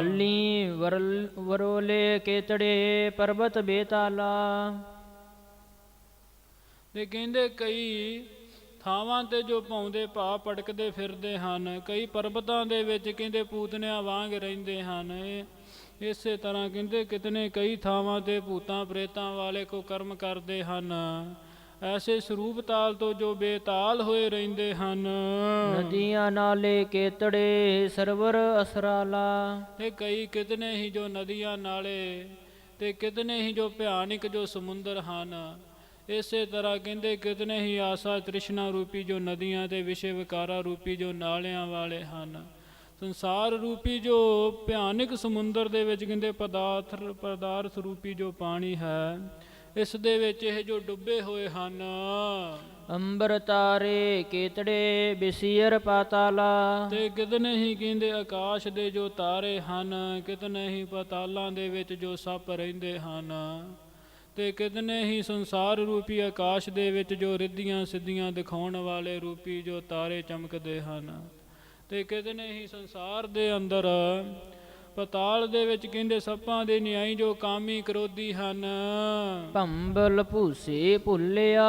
ਹੱਲੀ ਵਰੋਲੇ ਕੇਤੜੇ ਪਰਬਤ ਬੇਤਾਲਾ। ਤੇ ਕਹਿੰਦੇ ਕਈ ਥਾਵਾਂ ਤੇ ਜੋ ਪਾਉਂਦੇ ਭਾ ਪਟਕਦੇ ਫਿਰਦੇ ਹਨ, ਕਈ ਪਰਬਤਾਂ ਦੇ ਵਿੱਚ ਕਹਿੰਦੇ ਪੂਤਨਿਆਂ ਵਾਂਗ ਰਹਿੰਦੇ ਹਨ। ਇਸੇ ਤਰ੍ਹਾਂ ਕਹਿੰਦੇ ਕਿਤਨੇ ਕਈ ਥਾਵਾਂ ਤੇ ਭੂਤਾਂ ਪ੍ਰੇਤਾਂ ਵਾਲੇ ਕੋ ਕਰਮ ਕਰਦੇ ਹਨ। ਐਸੇ ਸਰੂਪ ਤਾਲ ਤੋਂ ਜੋ ਬੇਤਾਲ ਹੋਏ ਰਹਿੰਦੇ ਹਨ। ਨਦੀਆਂ ਨਾਲੇ ਕੇਤੜੇ ਸਰਵਰ ਅਸਰਾਲਾ। ਤੇ ਕਈ ਕਿਤਨੇ ਹੀ ਜੋ ਨਦੀਆਂ ਨਾਲੇ ਤੇ ਕਿਤਨੇ ਹੀ ਜੋ ਭਿਆਨਕ ਜੋ ਸਮੁੰਦਰ ਹਨ। ਇਸੇ ਤਰ੍ਹਾਂ ਕਹਿੰਦੇ ਕਿਤਨੇ ਹੀ ਆਸਾ ਤ੍ਰਿਸ਼ਨਾ ਰੂਪੀ ਜੋ ਨਦੀਆਂ ਤੇ ਵਿਸ਼ੇ ਵਿਕਾਰਾ ਰੂਪੀ ਜੋ ਨਾਲਿਆਂ ਵਾਲੇ ਹਨ। ਸੰਸਾਰ ਰੂਪੀ ਜੋ ਭਿਆਨਕ ਸਮੁੰਦਰ ਦੇ ਵਿੱਚ ਕਹਿੰਦੇ ਪਦਾਰਥ ਪਦਾਰਥ ਰੂਪੀ ਜੋ ਪਾਣੀ ਹੈ ਇਸ ਦੇ ਵਿੱਚ ਇਹ ਜੋ ਡੁੱਬੇ ਹੋਏ ਹਨ। ਅੰਬਰ ਤਾਰੇ ਕੇਤੜੇ ਬਿਸੀਰ ਪਾਤਾਲਾ। ਤੇ ਕਿਤਨੇ ਹੀ ਕਹਿੰਦੇ ਆਕਾਸ਼ ਦੇ ਜੋ ਤਾਰੇ ਹਨ ਕਿਤਨੇ ਹੀ ਪਤਾਲਾਂ ਦੇ ਵਿੱਚ ਜੋ ਸੱਪ ਰਹਿੰਦੇ ਹਨ। ਤੇ ਕਿਤਨੇ ਹੀ ਸੰਸਾਰ ਰੂਪੀ ਆਕਾਸ਼ ਦੇ ਵਿੱਚ ਜੋ ਰਿੱਧੀਆਂ ਸਿੱਧੀਆਂ ਦਿਖਾਉਣ ਵਾਲੇ ਰੂਪੀ ਜੋ ਤਾਰੇ ਚਮਕਦੇ ਹਨ। ਤੇ ਕਿਤਨੇ ਹੀ ਸੰਸਾਰ ਦੇ ਅੰਦਰ ਪਤਾਲ ਦੇ ਵਿੱਚ ਕਹਿੰਦੇ ਸੱਪਾਂ ਦੇ ਨਿਆਈ ਜੋ ਕਾਮੀ ਕਰੋਧੀ ਹਨ। ਭੰਬਲ ਭੂਸੇ ਭੁੱਲਿਆ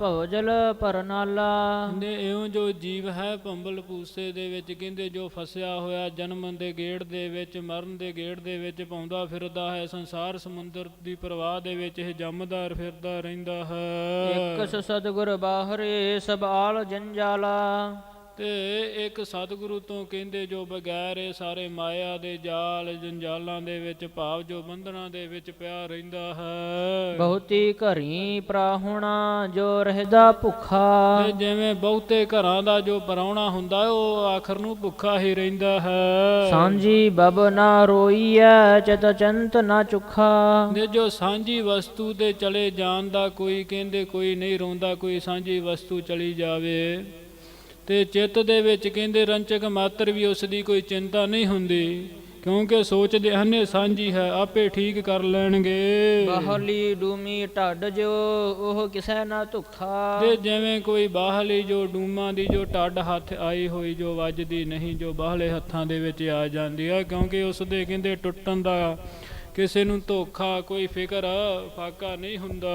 ਭਵਜਲ ਪਰਨਾਲਾ। ਕਹਿੰਦੇ ਇਉਂ ਜੋ ਜੀਵ ਹੈ ਭੰਬਲ ਪੂਸੇ ਦੇ ਵਿੱਚ ਕਹਿੰਦੇ ਜੋ ਫਸਿਆ ਹੋਇਆ ਜਨਮ ਦੇ ਗੇੜ ਦੇ ਵਿੱਚ ਮਰਨ ਦੇ ਗੇੜ ਦੇ ਵਿੱਚ ਪਾਉਂਦਾ ਫਿਰਦਾ ਹੈ ਸੰਸਾਰ ਸਮੁੰਦਰ ਦੀ ਪ੍ਰਵਾਹ ਦੇ ਵਿੱਚ ਇਹ ਜੰਮਦਾਰ ਫਿਰਦਾ ਰਹਿੰਦਾ ਹੈ। ਇਕ ਸਤਗੁਰ ਬਾਹਰੇ ਸਭ ਆਲ ਜੰਜਾਲਾ। ਤੇ ਇੱਕ ਸਤਿਗੁਰੂ ਤੋਂ ਕਹਿੰਦੇ ਜੋ ਬਗੈਰ ਇਹ ਸਾਰੇ ਮਾਇਆ ਦੇ ਜਾਲ ਜੰਜਾਲਾਂ ਦੇ ਵਿੱਚ ਭਾਵ ਜੋ ਬੰਧਨਾਂ ਦੇ ਵਿੱਚ ਪਿਆ ਰਹਿੰਦਾ ਹੈ। ਬਹੁਤੀ ਘਰੀ ਪ੍ਰਾਹੁਣਾ ਜੋ ਰਹਿਦਾ ਭੁੱਖਾ। ਤੇ ਜਿਵੇਂ ਬਹੁਤੇ ਘਰਾਂ ਦਾ ਜੋ ਪਰਾਉਣਾ ਹੁੰਦਾ ਉਹ ਆਖਰ ਨੂੰ ਭੁੱਖਾ ਹੀ ਰਹਿੰਦਾ ਹੈ। ਸਾਂਝੀ ਬਬ ਨਾ ਰੋਈਐ ਚਤ ਚੰਤ ਨਾ ਚੁਖਾ। ਨੇ ਜੋ ਸਾਂਝੀ ਵਸਤੂ ਤੇ ਚਲੇ ਜਾਣ ਦਾ ਕੋਈ ਕਹਿੰਦੇ ਕੋਈ ਨਹੀਂ ਰੋਂਦਾ ਕੋਈ ਸਾਂਝੀ ਵਸਤੂ ਚਲੀ ਜਾਵੇ। ਤੇ ਚਿੱਤ ਦੇ ਵਿੱਚ ਕਹਿੰਦੇ ਰੰਚਕ ਮਾਤਰ ਵੀ ਉਸ ਦੀ ਕੋਈ ਚਿੰਤਾ ਨਹੀਂ ਹੁੰਦੀ ਕਿਉਂਕਿ ਸੋਚਦੇ ਹਨ ਸਾਂਝੀ ਹੈ ਆਪੇ ਠੀਕ ਕਰ ਲੈਣਗੇ। ਬਾਹਲੀ ਡੂਮੀ ਢੱਡ ਜੋ ਉਹ ਕਿਸੈ ਨਾ ਧੁਖਾ। ਤੇ ਜਿਵੇਂ ਕੋਈ ਬਾਹਲੀ ਜੋ ਡੂਮਾਂ ਦੀ ਜੋ ਟੱਡ ਹੱਥ ਆਈ ਹੋਈ ਜੋ ਵੱਜਦੀ ਨਹੀਂ ਜੋ ਬਾਹਲੇ ਹੱਥਾਂ ਦੇ ਵਿੱਚ ਆ ਜਾਂਦੀ ਆ ਕਿਉਂਕਿ ਉਸ ਦੇ ਕਹਿੰਦੇ ਟੁੱਟਣ ਦਾ ਕਿਸੇ ਨੂੰ ਧੋਖਾ ਕੋਈ ਫਿਕਰ ਫਾਕਾ ਨਹੀਂ ਹੁੰਦਾ।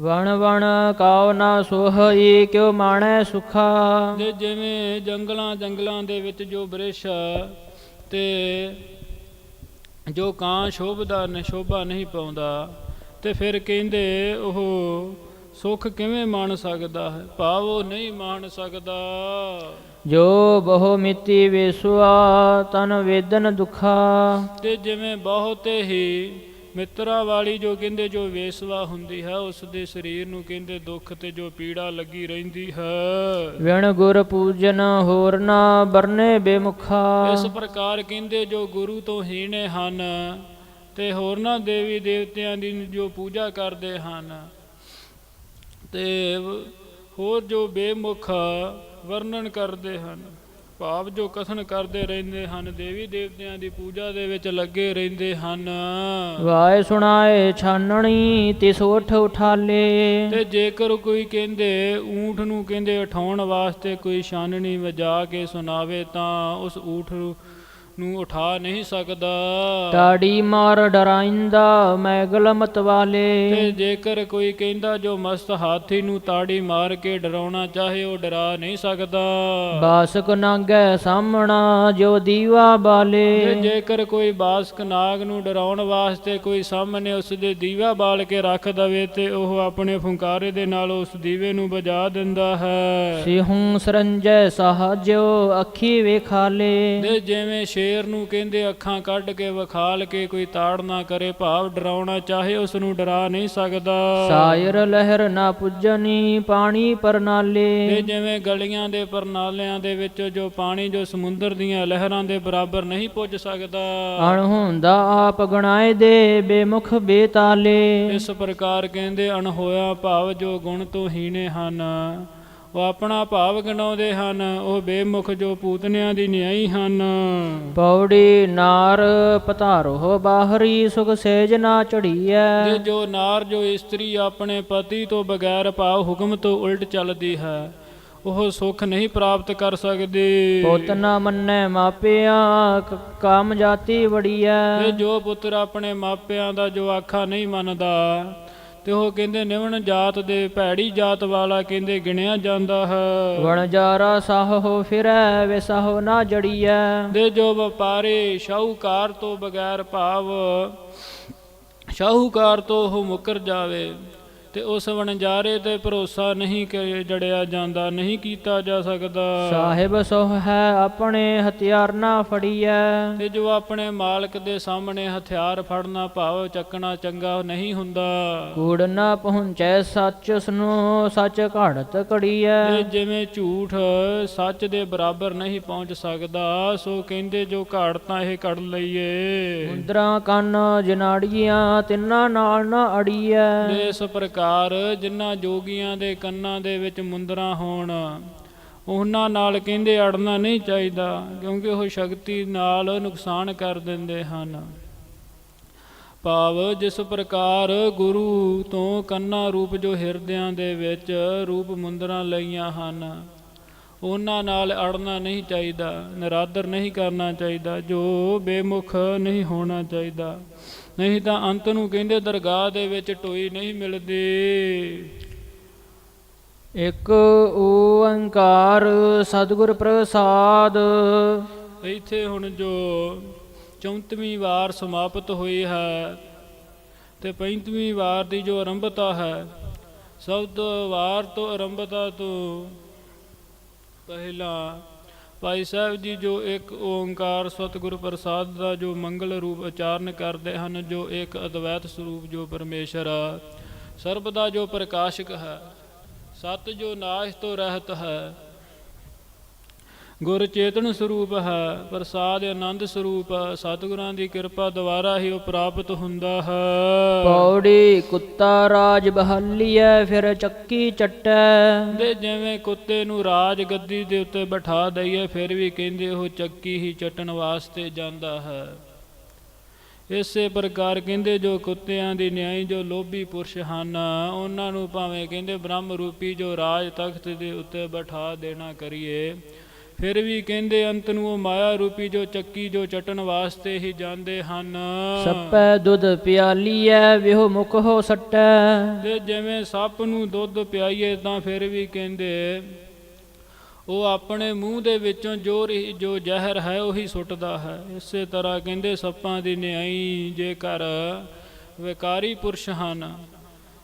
ਵਣ ਵਣ ਕਾਉ ਨਾ ਸੋਹਈ ਕਿਉ ਮਾਣੈ ਸੁਖਾ। ਤੇ ਜਿਵੇਂ ਜੰਗਲਾਂ ਜੰਗਲਾਂ ਦੇ ਵਿੱਚ ਜੋ ਬ੍ਰਿਸ਼ ਤੇ ਜੋ ਕਾਂ ਸ਼ੋਭਦਾ ਨ ਸ਼ੋਭਾ ਨਹੀਂ ਪਾਉਂਦਾ ਤੇ ਫਿਰ ਕਹਿੰਦੇ ਉਹ ਸੁੱਖ ਕਿਵੇਂ ਮਾਣ ਸਕਦਾ ਹੈ? ਭਾਵ ਉਹ ਨਹੀਂ ਮਾਣ ਸਕਦਾ। ਜੋ ਬਹੁ ਮਿੱਤੀ ਵੇਸੁਆ ਤਨ ਵੇਦਨ ਦੁਖਾ। ਤੇ ਜਿਵੇਂ ਬਹੁਤੇ ਹੀ ਮਿੱਤਰਾਂ ਵਾਲੀ ਜੋ ਕਹਿੰਦੇ ਜੋ ਵੇਸਵਾ ਹੁੰਦੀ ਹੈ ਉਸ ਦੇ ਸਰੀਰ ਨੂੰ ਕਹਿੰਦੇ ਦੁੱਖ ਤੇ ਜੋ ਪੀੜਾ ਲੱਗੀ ਰਹਿੰਦੀ ਹੈ। ਵਿਣ ਗੁਰ ਪੂਜਨ ਹੋਰ ਨਾ ਬਰਨੇ ਬੇਮੁਖਾ। ਇਸ ਪ੍ਰਕਾਰ ਕਹਿੰਦੇ ਜੋ ਗੁਰੂ ਤੋਂ ਹੀਣੇ ਹਨ ਤੇ ਹੋਰਨਾਂ ਦੇਵੀ ਦੇਵਤਿਆਂ ਦੀ ਜੋ ਪੂਜਾ ਕਰਦੇ ਹਨ। ਤੇ ਹੋਰ ਜੋ ਬੇਮੁਖ ਵਰਣਨ ਕਰਦੇ ਹਨ। ਭਾਵ ਜੋ ਕਥਨ ਕਰਦੇ ਰਹਿੰਦੇ ਹਨ ਦੇਵੀ ਦੇਵਤਿਆਂ ਦੀ ਪੂਜਾ ਦੇ ਵਿੱਚ ਲੱਗੇ ਰਹਿੰਦੇ ਹਨ। ਵਾਏ ਸੁਣਾਏ ਛਾਨਣੀ ਤਿਸ ਉਠ ਉਠਾਲੇ। ਤੇ ਜੇਕਰ ਕੋਈ ਕਹਿੰਦੇ ਊਂਠ ਨੂੰ ਕਹਿੰਦੇ ਉਠਾਉਣ ਵਾਸਤੇ ਕੋਈ ਛਾਨਣੀ ਵਜਾ ਕੇ ਸੁਣਾਵੇ ਤਾਂ ਉਸ ਊਂਠ ਨੂੰ ਉਠਾ ਨਹੀਂ ਸਕਦਾ। ਟਾੜੀ ਮਾਰ ਡਰਾਇੰਦਾ ਮੈਗਲ ਮਤਵਾਲੇ ਤੇ ਜੇਕਰ ਕੋਈ ਕਹਿੰਦਾ ਜੋ ਮਸਤ ਹਾਥੀ ਨੂੰ ਤਾੜੀ ਮਾਰ ਕੇ ਡਰਾਉਣਾ ਚਾਹੇ ਉਹ ਡਰਾ ਨਹੀਂ ਸਕਦਾ। ਬਾਸਕ ਨਾਗੈ ਸਾਹਮਣਾ ਜੋ ਦੀਵਾ ਤੇ ਬਾਲੇ ਜੇਕਰ ਕੋਈ ਬਾਸਕ ਨਾਗ ਨੂੰ ਡਰਾਉਣ ਵਾਸਤੇ ਕੋਈ ਸਾਹਮਣੇ ਉਸ ਦੇ ਦੀਵਾ ਬਾਲ ਕੇ ਰੱਖ ਦਵੇ ਤੇ ਉਹ ਆਪਣੇ ਫੁੰਕਾਰੇ ਦੇ ਨਾਲ ਉਸ ਦੀਵੇ ਨੂੰ ਬੁਝਾ ਦਿੰਦਾ ਹੈ। ਸਿਹੂ ਸਰੰਜੈ ਸਹਾਜੋ ਅੱਖੀ ਵੇਖਾਲੇ। ਤੇ ਜਿਵੇਂ ਸ਼ੇਰ ਨੂੰ ਕਹਿੰਦੇ ਅੱਖਾਂ ਕੱਢ ਕੇ ਵਿਖਾਲ ਕੇ ਕੋਈ ਤਾੜ ਨਾ ਕਰੇ ਭਾਵ ਡਰਾਉਣਾ ਚਾਹੇ ਉਸ ਨੂੰ ਡਰਾ ਨਹੀਂ ਸਕਦਾ। ਸਾਇਰ ਲਹਿਰ ਨਾ ਪੁੱਜਨੀ ਪਾਣੀ ਪਰਨਾਲੇ। ਤੇ ਜਿਵੇਂ ਗਲੀਆਂ ਦੇ ਪਰਨਾਲਿਆਂ ਦੇ ਵਿੱਚ ਜੋ ਪਾਣੀ ਜੋ ਸਮੁੰਦਰ ਦੀਆਂ ਲਹਿਰਾਂ ਦੇ ਬਰਾਬਰ ਨਹੀਂ ਪੁੱਜ ਸਕਦਾ। ਅਣ ਹੁੰਦਾ ਆਪ ਗਣਾਏ ਦੇ ਬੇਮੁਖ ਬੇਤਾਲੇ। ਇਸ ਪ੍ਰਕਾਰ ਕਹਿੰਦੇ ਅਣਹੋਇਆ ਭਾਵ ਜੋ ਗੁਣ ਤੋਂ ਹੀਣੇ ਹਨ। ਉਹ ਆਪਣਾ ਭਾਵ ਗਣਾਉਂਦੇ ਹਨ ਉਹ ਬੇਮੁਖ ਜੋ ਪੂਤਨਿਆਂ ਦੀ ਨਿਆਈ ਹਨ। ਪੌੜੀ ਨਾਰ ਪਧਾਰੋ ਬਾਹਰੀ ਸੁਖ ਸੇਜ ਨਾ ਚੜੀਐ ਤੇ ਜੋ ਨਾਰ ਜੋ ਇਸਤਰੀ ਆਪਣੇ ਪਤੀ ਤੋਂ ਬਗੈਰ ਭਾਵ ਹੁਕਮ ਤੋਂ ਉਲਟ ਚੱਲਦੀ ਹੈ ਉਹ ਸੁੱਖ ਨਹੀਂ ਪ੍ਰਾਪਤ ਕਰ ਸਕਦੇ। ਪੁੱਤ ਨਾ ਮੰਨੈ ਮਾਪਿਆ ਕਾਮ ਜਾਤੀ ਵੜੀਐ। ਤੇ ਜੋ ਪੁੱਤਰ ਆਪਣੇ ਮਾਪਿਆਂ ਦਾ ਜੋ ਆਖਾ ਨਹੀਂ ਮੰਨਦਾ ਤੇ ਉਹ ਕਹਿੰਦੇ ਨਿਵਣ ਜਾਤ ਦੇ ਭੈੜੀ ਜਾਤ ਵਾਲਾ ਕਹਿੰਦੇ ਗਿਣਿਆ ਜਾਂਦਾ ਹੈ। ਵਣਜਾਰਾ ਸਾਹੋ ਫਿਰੈ ਵਿਸਾਹੋ ਨਾ ਜੜੀਐ। ਦੇ ਜੋ ਵਪਾਰੀ ਸ਼ਾਹੂਕਾਰ ਤੋਂ ਬਗੈਰ ਭਾਵ ਸ਼ਾਹੂਕਾਰ ਤੋਂ ਉਹ ਮੁਕਰ ਜਾਵੇ। ਤੇ ਉਸ ਵਣਜਾਰੇ ਤੇ ਭਰੋਸਾ ਨਹੀਂ ਕਿ ਜੜਿਆ ਜਾਂਦਾ ਨਹੀਂ ਕੀਤਾ ਜਾ ਸਕਦਾ। ਸਾਹਿਬ ਸੋਹ ਹੈ ਆਪਣੇ ਹਥਿਆਰ ਨਾ ਫੜੀਐ। ਤੇ ਜੋ ਆਪਣੇ ਮਾਲਕ ਦੇ ਸਾਹਮਣੇ ਹਥਿਆਰ ਫੜਨਾ ਭਾਵ ਚੱਕਣਾ ਚੰਗਾ ਨਹੀਂ ਹੁੰਦਾ। ਕੂੜ ਨਾ ਪਹੁੰਚੈ ਸੱਚ ਸੁਨੋ ਸੱਚ ਘੜਤ ਕੜੀਐ ਤੇ ਜਿਵੇਂ ਝੂਠ ਸੱਚ ਦੇ ਬਰਾਬਰ ਨਹੀਂ ਪਹੁੰਚ ਸਕਦਾ ਸੋ ਕਹਿੰਦੇ ਜੋ ਘਾੜਤਾਂ ਇਹ ਕੱਢ ਲਈਏ। ਮੁੰਦਰਾ ਕੰਨ ਜਨਾੜੀਆਂ ਤਿੰਨਾਂ ਨਾਲ ਨਾ ਅੜੀਐ। ਤੇ ਇਸ ਪ੍ਰਕਾਰ ਜਿਨ੍ਹਾਂ ਜੋਗੀਆਂ ਦੇ ਕੰਨਾਂ ਦੇ ਵਿੱਚ ਮੁੰਦਰਾ ਹੋਣ, ਉਹਨਾਂ ਨਾਲ ਕਹਿੰਦੇ ਅੜਨਾ ਨਹੀਂ ਚਾਹੀਦਾ, ਕਿਉਂਕਿ ਉਹ ਸ਼ਕਤੀ ਨਾਲ ਨੁਕਸਾਨ ਕਰ ਦਿੰਦੇ ਹਨ। ਭਾਵ ਜਿਸ ਪ੍ਰਕਾਰ ਗੁਰੂ ਤੋਂ ਕੰਨਾ ਰੂਪ ਜੋ ਹਿਰਦਿਆਂ ਦੇ ਵਿੱਚ ਰੂਪ ਮੁੰਦਰਾਂ ਲਈਆਂ ਹਨ, ਉਹਨਾਂ ਨਾਲ ਅੜਨਾ ਨਹੀਂ ਚਾਹੀਦਾ, ਨਿਰਾਦਰ ਨਹੀਂ ਕਰਨਾ ਚਾਹੀਦਾ, ਜੋ ਬੇਮੁਖ ਨਹੀਂ ਹੋਣਾ ਚਾਹੀਦਾ। ਨਹੀਂ ਤਾਂ ਅੰਤ ਨੂੰ ਕਹਿੰਦੇ ਦਰਗਾਹ ਦੇ ਵਿੱਚ ਟੋਈ ਨਹੀਂ ਮਿਲਦੀ। ਇੱਕ ਓੰਕਾਰ ਸਤਿਗੁਰ ਪ੍ਰਸਾਦ। ਇੱਥੇ ਹੁਣ ਜੋ 34ਵੀਂ ਵਾਰ ਸਮਾਪਤ ਹੋਈ ਹੈ ਤੇ 35ਵੀਂ ਵਾਰ ਦੀ ਜੋ ਆਰੰਭਤਾ ਹੈ ਸਬਦ ਵਾਰ ਤੋਂ ਆਰੰਭਤਾ ਤੋਂ ਪਹਿਲਾਂ ਭਾਈ ਸਾਹਿਬ ਜੀ ਜੋ ਇੱਕ ਓੰਕਾਰ ਸਤਿਗੁਰ ਪ੍ਰਸਾਦ ਦਾ ਜੋ ਮੰਗਲ ਰੂਪ ਉਚਾਰਨ ਕਰਦੇ ਹਨ ਜੋ ਇੱਕ ਅਦਵੈਤ ਸਰੂਪ ਜੋ ਪਰਮੇਸ਼ਰ ਆ, ਸਰਬ ਦਾ ਜੋ ਪ੍ਰਕਾਸ਼ਕ ਹੈ ਸਤ ਜੋ ਨਾਸ਼ ਤੋਂ ਰਹਿਤ ਹੈ ਗੁਰ ਚੇਤਨ ਸਰੂਪ ਹੈ ਪ੍ਰਸਾਦ ਆਨੰਦ ਸਰੂਪ ਸਤਿਗੁਰਾਂ ਦੀ ਕਿਰਪਾ ਦੁਆਰਾ ਹੀ ਉਹ ਪ੍ਰਾਪਤ ਹੁੰਦਾ ਹੈ। ਪੌੜੀ ਕੁੱਤਾ ਰਾਜ ਬਹਾਲੀਐ ਫਿਰ ਚੱਕੀ ਚੱਟੈ। ਦੇ ਜਿਵੇਂ ਕੁੱਤੇ ਨੂੰ ਰਾਜ ਗੱਦੀ ਦੇ ਉੱਤੇ ਬਿਠਾ ਦਈਏ ਫਿਰ ਵੀ ਕਹਿੰਦੇ ਉਹ ਚੱਕੀ ਹੀ ਚਟਣ ਵਾਸਤੇ ਜਾਂਦਾ ਹੈ। ਇਸੇ ਪ੍ਰਕਾਰ ਕਹਿੰਦੇ ਜੋ ਕੁੱਤਿਆਂ ਦੀ ਨਿਆਈ ਜੋ ਲੋਭੀ ਪੁਰਸ਼ ਹਨ ਉਹਨਾਂ ਨੂੰ ਭਾਵੇਂ ਕਹਿੰਦੇ ਬ੍ਰਹਮ ਰੂਪੀ ਜੋ ਰਾਜ ਤਖਤ ਦੇ ਉੱਤੇ ਬਿਠਾ ਦੇਣਾ ਕਰੀਏ ਫਿਰ ਵੀ ਕਹਿੰਦੇ ਅੰਤ ਨੂੰ ਉਹ ਮਾਇਆ ਰੂਪੀ ਜੋ ਚੱਕੀ ਜੋ ਚਟਣ ਵਾਸਤੇ ਹੀ ਜਾਂਦੇ ਹਨ। ਸੱਪੈ ਦੁੱਧ ਪਿਆਲੀਐ ਵਿਹੋ ਮੁਖ ਹੋ ਸਟੈ। ਤੇ ਜਿਵੇਂ ਸੱਪ ਨੂੰ ਦੁੱਧ ਪਿਆਈਏ ਤਾਂ ਫਿਰ ਵੀ ਕਹਿੰਦੇ ਉਹ ਆਪਣੇ ਮੂੰਹ ਦੇ ਵਿੱਚੋਂ ਜੋ ਜੋ ਜ਼ਹਿਰ ਹੈ ਉਹੀ ਸੁੱਟਦਾ ਹੈ। ਇਸੇ ਤਰ੍ਹਾਂ ਕਹਿੰਦੇ ਸੱਪਾਂ ਦੀ ਨਿਆਈ ਜੇਕਰ ਵਿਕਾਰੀ ਪੁਰਸ਼ ਹਨ।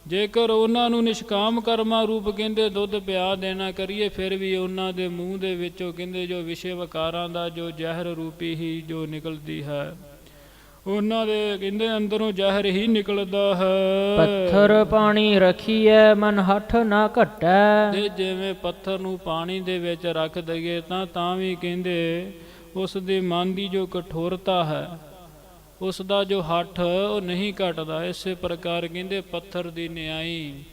ਜੇਕਰ ਉਹਨਾਂ ਨੂੰ ਨਿਸ਼ਕਾਮ ਕਰਮਾ ਰੂਪ ਕਹਿੰਦੇ ਦੁੱਧ ਪਿਆ ਦੇਣਾ ਕਰੀਏ ਫਿਰ ਵੀ ਉਹਨਾਂ ਦੇ ਮੂੰਹ ਦੇ ਵਿੱਚੋਂ ਕਹਿੰਦੇ ਜੋ ਵਿਸ਼ੇ ਵਿਕਾਰਾਂ ਦਾ ਜੋ ਜ਼ਹਿਰ ਰੂਪੀ ਹੀ ਜੋ ਨਿਕਲਦੀ ਹੈ ਉਹਨਾਂ ਦੇ ਕਹਿੰਦੇ ਅੰਦਰੋਂ ਜ਼ਹਿਰ ਹੀ ਨਿਕਲਦਾ ਹੈ। ਪੱਥਰ ਪਾਣੀ ਰਖੀਐ ਮਨ ਹੱਠ ਨਾ ਘਟੈ। ਤੇ ਜਿਵੇਂ ਪੱਥਰ ਨੂੰ ਪਾਣੀ ਦੇ ਵਿੱਚ ਰੱਖ ਦਈਏ ਤਾਂ ਤਾਂ ਵੀ ਕਹਿੰਦੇ ਉਸ ਦੇ ਮਨ ਦੀ ਜੋ ਕਠੋਰਤਾ ਹੈ ਉਸ ਦਾ ਜੋ ਹੱਠ ਉਹ ਨਹੀਂ ਘਟਦਾ। ਇਸੇ ਪ੍ਰਕਾਰ ਕਹਿੰਦੇ ਪੱਥਰ ਦੀ ਨਿਆਈ।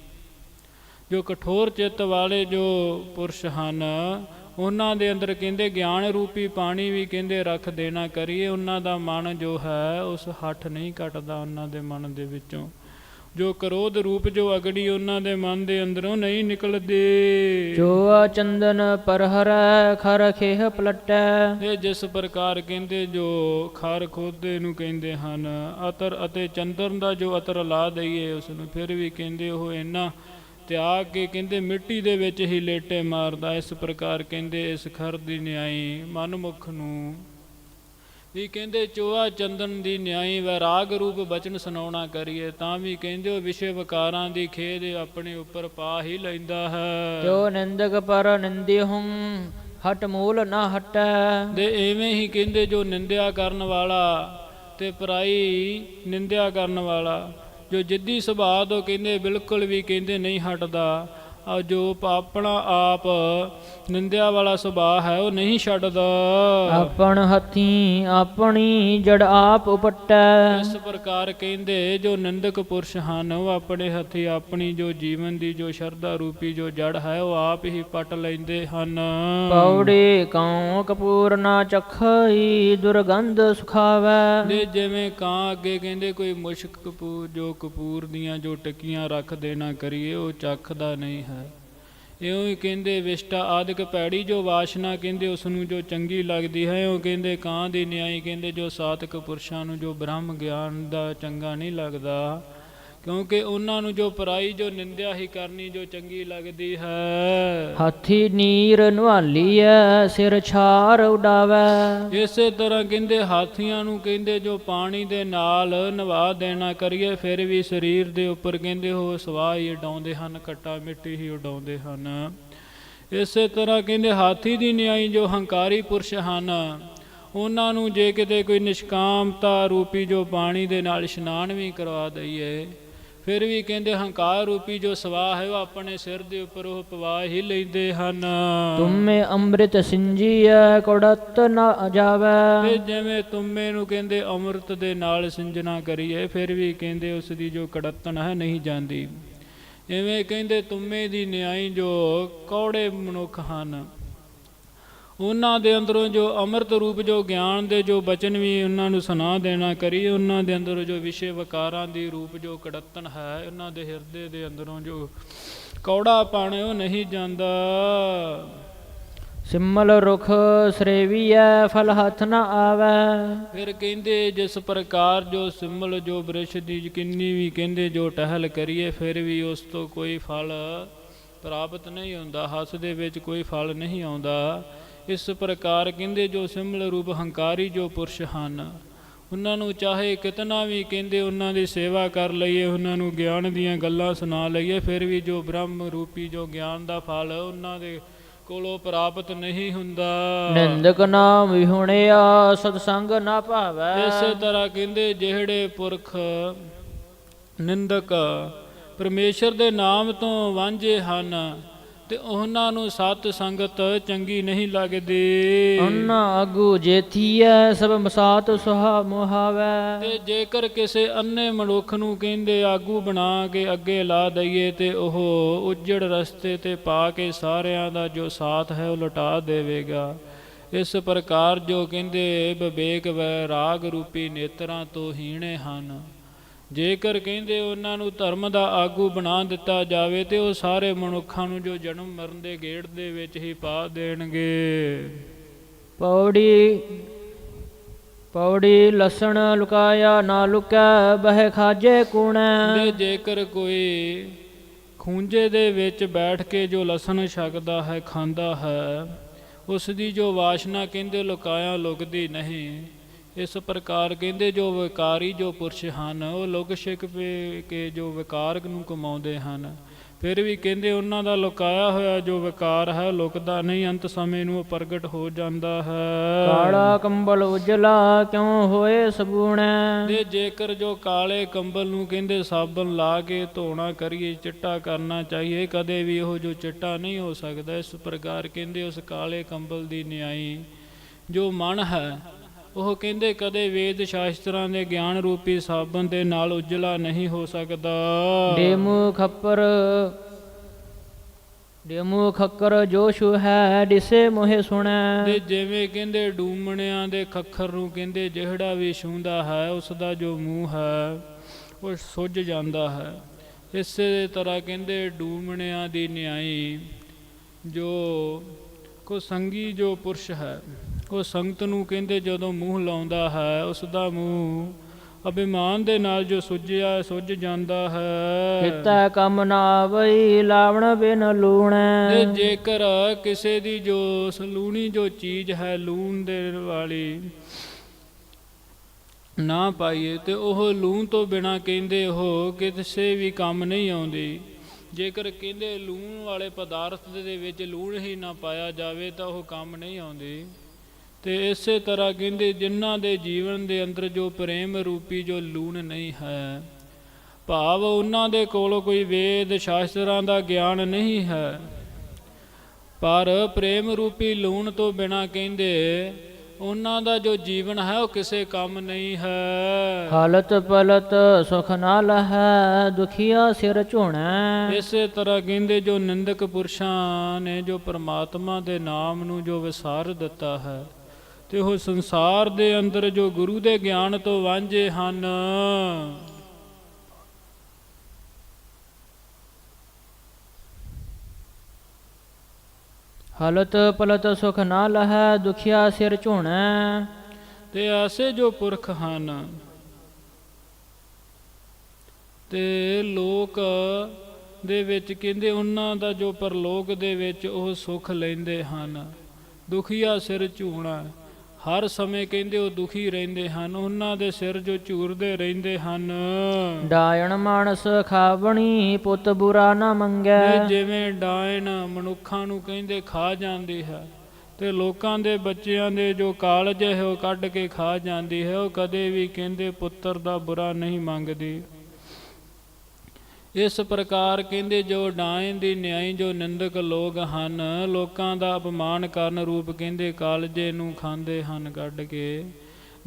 ਜੋ ਕਠੋਰ ਚਿੱਤ ਵਾਲੇ ਜੋ ਪੁਰਸ਼ ਹਨ, ਉਹਨਾਂ ਦੇ ਅੰਦਰ ਕਹਿੰਦੇ ਗਿਆਨ ਰੂਪੀ ਪਾਣੀ ਵੀ ਕਹਿੰਦੇ ਰੱਖ ਦੇਣਾ ਕਰੀਏ। ਉਹਨਾਂ ਦਾ ਮਨ ਜੋ ਹੈ, ਉਸ ਹੱਠ ਨਹੀਂ ਘਟਦਾ ਉਹਨਾਂ ਦੇ ਮਨ ਦੇ ਵਿੱਚੋਂ। ਜੋ ਕਰੋਧ ਰੂਪ ਜੋ ਅਗੜੀ ਉਹਨਾਂ ਦੇ ਮਨ ਦੇ ਅੰਦਰੋਂ ਨਹੀਂ ਨਿਕਲਦੀ। ਜੋਆ ਚੰਦਨ ਪਰਹਰੈ ਖਰ ਖੇਹ ਪਲਟੈ। ਇਹ ਜਿਸ ਪ੍ਰਕਾਰ ਕਹਿੰਦੇ ਜੋ ਖਰ ਖੋਦੇ ਨੂੰ ਕਹਿੰਦੇ ਹਨ ਅਤਰ ਅਤੇ ਚੰਦਨ ਦਾ ਜੋ ਅਤਰ ਲਾ ਦਈਏ ਉਸ ਨੂੰ ਫਿਰ ਵੀ ਕਹਿੰਦੇ ਉਹ ਇੰਨਾ ਤਿਆਗ ਕੇ ਕਹਿੰਦੇ ਮਿੱਟੀ ਦੇ ਵਿੱਚ ਹੀ ਲੇਟੇ ਮਾਰਦਾ। ਇਸ ਪ੍ਰਕਾਰ ਕਹਿੰਦੇ ਇਸ ਖਰ ਦੀ ਨਿਆਈ ਮਨਮੁਖ ਨੂੰ ਵੀ ਕਹਿੰਦੇ ਚੋਆ ਚੰਦਨ ਦੀ ਨਿਆਈ ਵੈਰਾਗ ਰੂਪ ਬਚਨ ਸੁਣਾਉਣਾ ਕਰੀਏ ਤਾਂ ਵੀ ਕਹਿੰਦੇ ਉਹ ਵਿਸ਼ੇ ਵਿਕਾਰਾਂ ਦੀ ਖੇਦ ਆਪਣੇ ਉੱਪਰ ਪਾ ਹੀ ਲੈਂਦਾ ਹੈ। ਜੋ ਨਿੰਦਕ ਪਰ ਨਿੰਦਿਹੁੰ ਹਟ ਮੂਲ ਨਾ ਹਟੈ। ਦੇ ਐਵੇਂ ਹੀ ਕਹਿੰਦੇ ਜੋ ਨਿੰਦਿਆ ਕਰਨ ਵਾਲਾ ਤੇ ਪਰਾਈ ਨਿੰਦਿਆ ਕਰਨ ਵਾਲਾ ਜੋ ਜਿੱਦੀ ਸੁਭਾਅ ਤੋਂ ਕਹਿੰਦੇ ਬਿਲਕੁਲ ਵੀ ਕਹਿੰਦੇ ਨਹੀਂ ਹਟਦਾ ਜੋ ਆਪਣਾ ਆਪ ਨਿੰਦਿਆ ਵਾਲਾ ਸੁਭਾਅ ਹੈ ਉਹ ਨਹੀਂ ਛੱਡਦਾ। ਆਪਣ ਹੱਥੀ ਆਪਣੀ ਜੜ ਆਪ ਉਪਟੈ। ਇਸ ਪ੍ਰਕਾਰ ਕਹਿੰਦੇ ਜੋ ਨਿੰਦਕ ਪੁਰਸ਼ ਹਨ ਉਹ ਆਪਣੇ ਹੱਥੀ ਆਪਣੀ ਜੋ ਜੀਵਨ ਦੀ ਜੋ ਸ਼ਰਧਾ ਰੂਪੀ ਜੋ ਜੜ ਹੈ ਉਹ ਆਪ ਹੀ ਪਟ ਲੈਂਦੇ ਹਨ। ਪੌੜੇ ਕਉ ਕਪੂਰ ਨਾ ਚਖਈ ਦੁਰਗੰਧ ਸੁਖਾਵੈ। ਦੇ ਜਿਵੇਂ ਕਾਂ ਅੱਗੇ ਕਹਿੰਦੇ ਕੋਈ ਮੁਸ਼ਕ ਕਪੂਰ ਜੋ ਕਪੂਰ ਦੀਆਂ ਜੋ ਟਿੱਕੀਆਂ ਰੱਖ ਦੇਣਾ ਕਰੀਏ ਉਹ ਚੱਖਦਾ ਨਹੀਂ ਹੈ। ਇਉਂ ਹੀ ਕਹਿੰਦੇ, ਵਿਸ਼ਟਾ ਆਦਿਕ ਭੈੜੀ ਜੋ ਵਾਸ਼ਨਾ ਕਹਿੰਦੇ ਉਸ ਨੂੰ ਜੋ ਚੰਗੀ ਲੱਗਦੀ ਹੈ ਉਹ ਕਹਿੰਦੇ, ਕਾਂ ਦੀ ਨਿਆਈ ਕਹਿੰਦੇ, ਜੋ ਸਾਤਕ ਪੁਰਸ਼ਾਂ ਨੂੰ ਜੋ ਬ੍ਰਹਮ ਗਿਆਨ ਦਾ ਚੰਗਾ ਨਹੀਂ ਲੱਗਦਾ। ਕਿਉਂਕਿ ਉਹਨਾਂ ਨੂੰ ਜੋ ਪਰਾਈ ਜੋ ਨਿੰਦਿਆ ਹੀ ਕਰਨੀ ਜੋ ਚੰਗੀ ਲੱਗਦੀ ਹੈ। ਹਾਥੀ ਨੀਰ ਨਵਾਲੀਐ ਸਿਰ ਛਾਰ ਉਡਾਵੈ। ਇਸੇ ਤਰ੍ਹਾਂ ਕਹਿੰਦੇ ਹਾਥੀਆਂ ਨੂੰ ਕਹਿੰਦੇ ਜੋ ਪਾਣੀ ਦੇ ਨਾਲ ਨਵਾ ਦੇਣਾ ਕਰੀਏ ਫਿਰ ਵੀ ਸਰੀਰ ਦੇ ਉੱਪਰ ਕਹਿੰਦੇ ਉਹ ਸਵਾਹ ਹੀ ਉਡਾਉਂਦੇ ਹਨ ਘੱਟਾ ਮਿੱਟੀ ਹੀ ਉਡਾਉਂਦੇ ਹਨ। ਇਸੇ ਤਰ੍ਹਾਂ ਕਹਿੰਦੇ ਹਾਥੀ ਦੀ ਨਿਆਈ ਜੋ ਹੰਕਾਰੀ ਪੁਰਸ਼ ਹਨ ਉਹਨਾਂ ਨੂੰ ਜੇ ਕਿਤੇ ਕੋਈ ਨਿਸ਼ਕਾਮਤਾ ਰੂਪੀ ਜੋ ਪਾਣੀ ਦੇ ਨਾਲ ਇਸ਼ਨਾਨ ਵੀ ਕਰਵਾ ਦਈਏ ਫਿਰ ਵੀ ਕਹਿੰਦੇ ਹੰਕਾਰ ਰੂਪੀ ਜੋ ਸਵਾਹ ਹੈ ਉਹ ਆਪਣੇ ਸਿਰ ਦੇ ਉੱਪਰ ਉਹ ਪਵਾ ਹੀ ਲੈਂਦੇ ਹਨ। ਤੁਮੇ ਅੰਮ੍ਰਿਤ ਸਿੰਜੀਐ ਕੋੜਤ ਨ ਜਾਵੈ। ਤੇ ਜਿਵੇਂ ਤੁਮੇ ਨੂੰ ਕਹਿੰਦੇ ਅੰਮ੍ਰਿਤ ਦੇ ਨਾਲ ਸਿੰਜਣਾ ਕਰੀਏ ਫਿਰ ਵੀ ਕਹਿੰਦੇ ਉਸ ਦੀ ਜੋ ਕੜਤਣ ਹੈ ਨਹੀਂ ਜਾਂਦੀ। ਐਵੇਂ ਕਹਿੰਦੇ ਤੁਮੇ ਦੀ ਨਿਆਈ ਜੋ ਕੌੜੇ ਮਨੁੱਖ ਹਨ। ਉਹਨਾਂ ਦੇ ਅੰਦਰੋਂ ਜੋ ਅੰਮ੍ਰਿਤ ਰੂਪ ਜੋ ਗਿਆਨ ਦੇ ਜੋ ਬਚਨ ਵੀ ਉਹਨਾਂ ਨੂੰ ਸੁਣਾ ਦੇਣਾ ਕਰੀਏ ਉਹਨਾਂ ਦੇ ਅੰਦਰ ਜੋ ਵਿਸ਼ੇ ਵਿਕਾਰਾਂ ਦੀ ਰੂਪ ਜੋ ਕੜਤਣ ਹੈ ਉਹਨਾਂ ਦੇ ਹਿਰਦੇ ਦੇ ਅੰਦਰੋਂ ਜੋ ਕੌੜਾ ਪਾਣ ਉਹ ਨਹੀਂ ਜਾਂਦਾ। ਸਿਮਲ ਰੁਖ ਸ੍ਰੇਵੀਐ ਫਲ ਹੱਥ ਨ ਆਵੈ। ਫਿਰ ਕਹਿੰਦੇ ਜਿਸ ਪ੍ਰਕਾਰ ਜੋ ਸਿਮਲ ਜੋ ਬ੍ਰਿਸ਼ ਦੀ ਕਿੰਨੀ ਵੀ ਕਹਿੰਦੇ ਜੋ ਟਹਿਲ ਕਰੀਏ ਫਿਰ ਵੀ ਉਸ ਤੋਂ ਕੋਈ ਫਲ ਪ੍ਰਾਪਤ ਨਹੀਂ ਹੁੰਦਾ। ਹੱਸ ਦੇ ਵਿੱਚ ਕੋਈ ਫਲ ਨਹੀਂ ਆਉਂਦਾ। ਇਸ ਪ੍ਰਕਾਰ ਕਹਿੰਦੇ ਜੋ ਸਿਮਲ ਰੂਪ ਹੰਕਾਰੀ ਜੋ ਪੁਰਸ਼ ਹਨ। ਉਹਨਾਂ ਨੂੰ ਚਾਹੇ ਕਿਤਨਾ ਵੀ ਕਹਿੰਦੇ ਉਹਨਾਂ ਦੀ ਸੇਵਾ ਕਰ ਲਈਏ ਉਹਨਾਂ ਨੂੰ ਗਿਆਨ ਦੀਆਂ ਗੱਲਾਂ ਸੁਣਾ ਲਈਏ ਫਿਰ ਵੀ ਜੋ ਬ੍ਰਹਮ ਰੂਪੀ ਜੋ ਗਿਆਨ ਦਾ ਫਲ ਉਹਨਾਂ ਦੇ ਕੋਲੋਂ ਪ੍ਰਾਪਤ ਨਹੀਂ ਹੁੰਦਾ। ਨਿੰਦਕ ਨਾਮ ਵਿਹੁਣਿਆ ਸਤਸੰਗ ਨ ਭਾਵੈ। ਇਸੇ ਤਰ੍ਹਾਂ ਕਹਿੰਦੇ ਜਿਹੜੇ ਪੁਰਖ ਨਿੰਦਕ ਪਰਮੇਸ਼ਰ ਦੇ ਨਾਮ ਤੋਂ ਵਾਂਝੇ ਹਨ ਤੇ ਉਹਨਾਂ ਨੂੰ ਸਤ ਸੰਗਤ ਚੰਗੀ ਨਹੀਂ ਲੱਗਦੀ। ਉਹਨਾਂ ਆਗੂ ਜੇਥੀਐ ਸਭ ਮਸਾਤ ਸੁਹਾ ਮੁਹਾਵੈ। ਤੇ ਜੇਕਰ ਕਿਸੇ ਅੰਨੇ ਮਨੁੱਖ ਨੂੰ ਕਹਿੰਦੇ ਆਗੂ ਬਣਾ ਕੇ ਅੱਗੇ ਲਾ ਦਈਏ ਤੇ ਉਹ ਉੱਜੜ ਰਸਤੇ ਤੇ ਪਾ ਕੇ ਸਾਰਿਆਂ ਦਾ ਜੋ ਸਾਥ ਹੈ ਉਹ ਲਟਾ ਦੇਵੇਗਾ। ਇਸ ਪ੍ਰਕਾਰ ਜੋ ਕਹਿੰਦੇ ਵਿਵੇਕ ਵੈਰਾਗ ਰੂਪੀ ਨੇਤਰਾਂ ਤੋਂ ਹੀਣੇ ਹਨ। ਜੇਕਰ ਕਹਿੰਦੇ ਉਹਨਾਂ ਨੂੰ ਧਰਮ ਦਾ ਆਗੂ ਬਣਾ ਦਿੱਤਾ ਜਾਵੇ ਤੇ ਉਹ ਸਾਰੇ ਮਨੁੱਖਾਂ ਨੂੰ ਜੋ ਜਨਮ ਮਰਨ ਦੇ ਗੇੜ ਦੇ ਵਿੱਚ ਹੀ ਪਾ ਦੇਣਗੇ। ਪੌੜੀ ਪੌੜੀ ਲਸਣ ਲੁਕਾਇਆ ਨਾ ਲੁਕੈ ਬਹਿ ਖਾਜੇ ਕੁਣੈ। ਜੇਕਰ ਕੋਈ ਖੂੰਜੇ ਦੇ ਵਿੱਚ ਬੈਠ ਕੇ ਜੋ ਲਸਣ ਛਕਦਾ ਹੈ ਖਾਂਦਾ ਹੈ ਉਸ ਦੀ ਜੋ ਵਾਸ਼ਨਾ ਕਹਿੰਦੇ ਲੁਕਾਇਆ ਲੁਕਦੀ ਨਹੀਂ। ਇਸ ਪ੍ਰਕਾਰ ਕਹਿੰਦੇ ਜੋ ਵਿਕਾਰੀ ਜੋ ਪੁਰਸ਼ ਹਨ ਉਹ ਲੁਕ ਪੇ ਕੇ ਜੋ ਵਿਕਾਰ ਨੂੰ ਕਮਾਉਂਦੇ ਹਨ। ਫਿਰ ਵੀ ਕਹਿੰਦੇ ਉਹਨਾਂ ਦਾ ਲੁਕਾਇਆ ਹੋਇਆ ਜੋ ਵਿਕਾਰ ਹੈ ਲੁਕਦਾ ਨਹੀਂ ਅੰਤ ਸਮੇਂ ਨੂੰ ਉਹ ਪ੍ਰਗਟ ਹੋ ਜਾਂਦਾ ਹੈ। ਕਾਲਾ ਕੰਬਲ ਉਜਲਾ ਕਿਉ ਹੋਏ ਸਬੂਣੈ ਤੇ ਜੇਕਰ ਜੋ ਕਾਲੇ ਕੰਬਲ ਨੂੰ ਕਹਿੰਦੇ ਸਾਬਣ ਲਾ ਕੇ ਧੋਣਾ ਕਰੀਏ ਚਿੱਟਾ ਕਰਨਾ ਚਾਹੀਏ ਕਦੇ ਵੀ ਉਹ ਜੋ ਚਿੱਟਾ ਨਹੀਂ ਹੋ ਸਕਦਾ ਇਸ ਪ੍ਰਕਾਰ ਕਹਿੰਦੇ ਉਸ ਕਾਲੇ ਕੰਬਲ ਦੀ ਨਿਆਈ ਜੋ ਮਨ ਹੈ ਉਹ ਕਹਿੰਦੇ ਕਦੇ ਵੇਦ ਸ਼ਾਸਤਰਾਂ ਦੇ ਗਿਆਨ ਰੂਪੀ ਸਾਬਣ ਦੇ ਨਾਲ ਉਜਲਾ ਨਹੀਂ ਹੋ ਸਕਦਾ। ਡੇਮੂ ਖੱਪਰ ਡੇਮੂ ਖੱਕਰ ਜੋਸ਼ੁ ਹੈ ਦਿਸੇ ਮੋਹਿ ਸੁਣੈ। ਤੇ ਜਿਵੇਂ ਕਹਿੰਦੇ ਡੂਮਣਿਆਂ ਦੇ ਖੱਖਰ ਨੂੰ ਕਹਿੰਦੇ ਜਿਹੜਾ ਵੀ ਛੂੰਦਾ ਹੈ ਉਸ ਦਾ ਜੋ ਮੂੰਹ ਹੈ ਉਹ ਸੁੱਜ ਜਾਂਦਾ ਹੈ। ਇਸੇ ਤਰ੍ਹਾਂ ਕਹਿੰਦੇ ਡੂਮਣਿਆਂ ਦੀ ਨਿਆਈ ਜੋ ਕੋ ਸੰਗੀ ਜੋ ਪੁਰਸ਼ ਹੈ। ਉਹ ਸੰਗਤ ਨੂੰ ਕਹਿੰਦੇ ਜਦੋਂ ਮੂੰਹ ਲਾਉਂਦਾ ਹੈ ਉਸ ਦਾ ਮੂੰਹ ਅਭਿਮਾਨ ਦੇ ਨਾਲ ਜੋ ਸੁੱਜਿਆ ਸੁੱਜ ਜਾਂਦਾ ਹੈ। ਕਿਤੈ ਕੰਮ ਨਾ ਆਵਈ ਲਾਵਣ ਬਿਨ ਲੂਣੈ। ਜੇਕਰ ਕਿਸੇ ਦੀ ਜੋ ਸਲੂਣੀ ਜੋ ਚੀਜ਼ ਹੈ ਲੂਣ ਦੇ ਵਾਲੀ ਨਾ ਪਾਈਏ ਤੇ ਉਹ ਲੂਣ ਤੋਂ ਬਿਨਾ ਕਹਿੰਦੇ ਉਹ ਕਿਸੇ ਵੀ ਕੰਮ ਨਹੀਂ ਆਉਂਦੀ। ਜੇਕਰ ਕਹਿੰਦੇ ਲੂਣ ਵਾਲੇ ਪਦਾਰਥ ਦੇ ਵਿੱਚ ਲੂਣ ਹੀ ਨਾ ਪਾਇਆ ਜਾਵੇ ਤਾਂ ਉਹ ਕੰਮ ਨਹੀਂ ਆਉਂਦੀ। ਤੇ ਇਸੇ ਤਰ੍ਹਾਂ ਕਹਿੰਦੇ ਜਿਨ੍ਹਾਂ ਦੇ ਜੀਵਨ ਦੇ ਅੰਦਰ ਜੋ ਪ੍ਰੇਮ ਰੂਪੀ ਜੋ ਲੂਣ ਨਹੀਂ ਹੈ ਭਾਵ ਉਹਨਾਂ ਦੇ ਕੋਲ ਕੋਈ ਵੇਦ ਸ਼ਾਸਤਰਾਂ ਦਾ ਗਿਆਨ ਨਹੀਂ ਹੈ। ਪਰ ਪ੍ਰੇਮ ਰੂਪੀ ਲੂਣ ਤੋਂ ਬਿਨਾ ਕਹਿੰਦੇ ਉਹਨਾਂ ਦਾ ਜੋ ਜੀਵਨ ਹੈ ਉਹ ਕਿਸੇ ਕੰਮ ਨਹੀਂ ਹੈ। ਹਾਲਤ ਪਲਤ ਸੁਖ ਨਾ ਲਹੈ ਦੁਖੀਆ ਸਿਰ ਝੁਣੈ। ਇਸੇ ਤਰ੍ਹਾਂ ਕਹਿੰਦੇ ਜੋ ਨਿੰਦਕ ਪੁਰਸ਼ਾਂ ਨੇ ਜੋ ਪ੍ਰਮਾਤਮਾ ਦੇ ਨਾਮ ਨੂੰ ਜੋ ਵਿਸਾਰ ਦਿੱਤਾ ਹੈ ਤੇ ਉਹ ਸੰਸਾਰ ਦੇ ਅੰਦਰ ਜੋ ਗੁਰੂ ਦੇ ਗਿਆਨ ਤੋਂ ਵਾਂਝੇ ਹਨ। ਹਲਤ ਪਲਤ ਸੁਖ ਨਾ ਲਹੈ ਦੁਖੀਆ ਸਿਰ ਝੋਣੈ। ਤੇ ਐਸੇ ਜੋ ਪੁਰਖ ਹਨ ਤੇ ਲੋਕ ਦੇ ਵਿੱਚ ਕਹਿੰਦੇ ਉਹਨਾਂ ਦਾ ਜੋ ਪਰਲੋਕ ਦੇ ਵਿੱਚ ਉਹ ਸੁਖ ਲੈਂਦੇ ਹਨ। ਦੁਖੀਆ ਸਿਰ ਝੂਣਾ। ਹਰ ਸਮੇਂ ਕਹਿੰਦੇ ਉਹ ਦੁਖੀ ਰਹਿੰਦੇ ਹਨ ਉਹਨਾਂ ਦੇ ਸਿਰ ਜੋ ਝੂਰਦੇ ਰਹਿੰਦੇ ਹਨ। ਡਾਇਣ ਮਾਨਸ ਖਾਵਣੀ ਪੁੱਤ ਬੁਰਾ ਨਾ ਮੰਗੈ। ਜਿਵੇਂ ਡਾਇਨ ਮਨੁੱਖਾਂ ਨੂੰ ਕਹਿੰਦੇ ਖਾ ਜਾਂਦੀ ਹੈ ਤੇ ਲੋਕਾਂ ਦੇ ਬੱਚਿਆਂ ਦੇ ਜੋ ਕਾਲਜ ਹੈ ਉਹ ਕੱਢ ਕੇ ਖਾ ਜਾਂਦੀ ਹੈ ਉਹ ਕਦੇ ਵੀ ਕਹਿੰਦੇ ਪੁੱਤਰ ਦਾ ਬੁਰਾ ਨਹੀਂ ਮੰਗਦੀ। ਇਸ ਪ੍ਰਕਾਰ ਕਹਿੰਦੇ ਜੋ ਡਾਇਨ ਦੀ ਨਿਆਈ ਜੋ ਨਿੰਦਕ ਲੋਕ ਹਨ, ਲੋਕਾਂ ਦਾ ਅਪਮਾਨ ਕਰਨ ਰੂਪ ਕਹਿੰਦੇ ਕਾਲਜੇ ਨੂੰ ਖਾਂਦੇ ਹਨ ਕੱਢ ਕੇ।